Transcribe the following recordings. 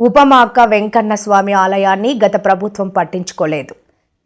ఉపమాక్క వెంకన్న స్వామి ఆలయాన్ని గత ప్రభుత్వం పట్టించుకోలేదు.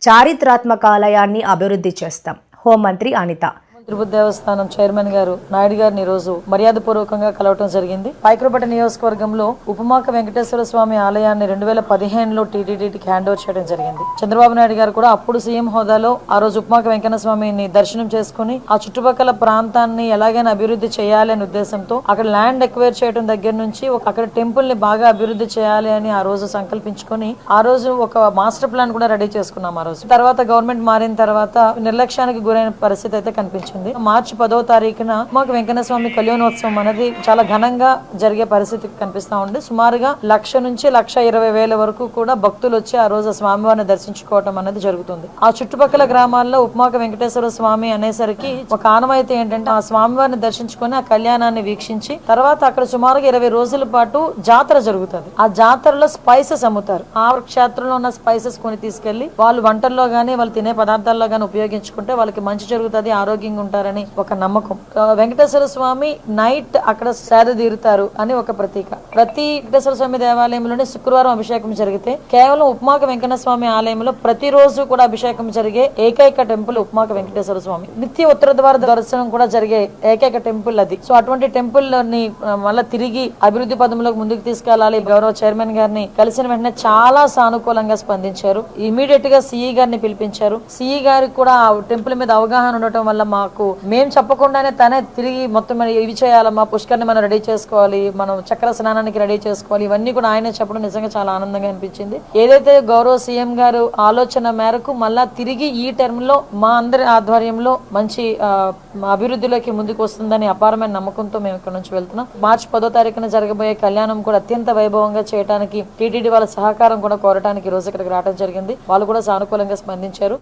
చారిత్రాత్మక ఆలయాన్ని అభివృద్ధి చేస్తాం. హోంమంత్రి అనిత తిరుపతి దేవస్థానం చైర్మన్ గారు నాయుడు గారిని రోజు మర్యాదపూర్వకంగా కలవటం జరిగింది. పైకరపట నియోజకవర్గంలో ఉపమాక వెంకటేశ్వర స్వామి ఆలయాన్ని రెండు వేల పదిహేనులో టీటీడీకి హ్యాండ్ ఓవర్ చేయడం జరిగింది. చంద్రబాబు నాయుడు గారు కూడా అప్పుడు సీఎం హోదాలో ఆ రోజు ఉపమాక వెంకన్న స్వామిని దర్శనం చేసుకుని ఆ చుట్టుపక్కల ప్రాంతాన్ని ఎలాగైనా అభివృద్ధి చేయాలి అనే ఉద్దేశంతో అక్కడ ల్యాండ్ ఎక్వైర్ చేయడం దగ్గర నుంచి ఒక అక్కడ టెంపుల్ని బాగా అభివృద్ధి చేయాలి అని ఆ రోజు సంకల్పించుకొని ఆ రోజు ఒక మాస్టర్ ప్లాన్ కూడా రెడీ చేసుకున్నాం ఆ రోజు. తర్వాత గవర్నమెంట్ మారిన తర్వాత నిర్లక్ష్యానికి గురైన పరిస్థితి అయితే కనిపించింది. మార్చి పదో తారీఖున మాకు వెంకన్న స్వామి కళ్యాణోత్సవం అనేది చాలా ఘనంగా జరిగే పరిస్థితి కనిపిస్తా ఉంది. సుమారుగా లక్ష నుంచి లక్ష ఇరవై వేల వరకు కూడా భక్తులు వచ్చి ఆ రోజు స్వామివారిని దర్శించుకోవటం అనేది జరుగుతుంది. ఆ చుట్టుపక్కల గ్రామాల్లో ఉపమాక వెంకటేశ్వర స్వామి అనేసరికి ఒక ఆనవాయితీ ఏంటంటే ఆ స్వామివారిని దర్శించుకొని ఆ కళ్యాణాన్ని వీక్షించి తర్వాత అక్కడ సుమారుగా ఇరవై రోజుల పాటు జాతర జరుగుతుంది. ఆ జాతరలో స్పైసెస్ అమ్ముతారు. ఆ క్షేత్రంలో ఉన్న స్పైసెస్ కొని తీసుకెళ్ళి వాళ్ళు వంటల్లో గానీ వాళ్ళు తినే పదార్థాల్లో గానీ ఉపయోగించుకుంటే వాళ్ళకి మంచి జరుగుతుంది ఆరోగ్యంగా ఉంటారని ఒక నమ్మకం. వెంకటేశ్వర స్వామి నైట్ అక్కడ సేద తీరుతారు అని ఒక ప్రతీక. ప్రతి వెంకటేశ్వర స్వామి దేవాలయంలోనే శుక్రవారం అభిషేకం జరిగితే కేవలం ఉపమాక వెంకట స్వామి ఆలయంలో ప్రతిరోజు కూడా అభిషేకం జరిగే ఏకైక టెంపుల్ ఉపమాక వెంకటేశ్వర స్వామి. నిత్య ఉత్తర ద్వార దర్శనం కూడా జరిగే ఏకైక టెంపుల్ అది. సో అటువంటి టెంపుల్ని మళ్ళీ తిరిగి అభివృద్ధి పదంలోకి ముందుకు తీసుకెళ్ళాలి గౌరవ చైర్మన్ గారిని కలిసిన వెంటనే చాలా సానుకూలంగా స్పందించారు. ఇమీడియట్గా సిఈ గారిని పిలిపించారు. సిఈ గారికి కూడా టెంపుల్ మీద అవగాహన ఉండటం వల్ల మాకు. మేము చెప్పకుండానే తనే తిరిగి మొత్తం మరి ఇవి చేయాలమ్మా పుష్కర్ని మనం రెడీ చేసుకోవాలి మనం చక్ర స్నానానికి రెడీ చేసుకోవాలి ఇవన్నీ కూడా ఆయనే చెప్పడం నిజంగా చాలా ఆనందంగా అనిపించింది. ఏదైతే గౌరవ సీఎం గారు ఆలోచన మేరకు మళ్ళా తిరిగి ఈ టర్మ్లో మా అందరి ఆధ్వర్యంలో మంచి అభివృద్ధిలోకి ముందుకు వస్తుందని అపారమైన నమ్మకంతో మేము ఇక్కడ నుంచి వెళ్తున్నాం. మార్చి పదో తారీఖున జరగబోయే కళ్యాణం కూడా అత్యంత వైభవంగా చేయడానికి టీటీడీ వాళ్ళ సహకారం కూడా కోరడానికి ఈ రోజు ఇక్కడికి రావడం జరిగింది. వాళ్ళు కూడా సానుకూలంగా స్పందించారు.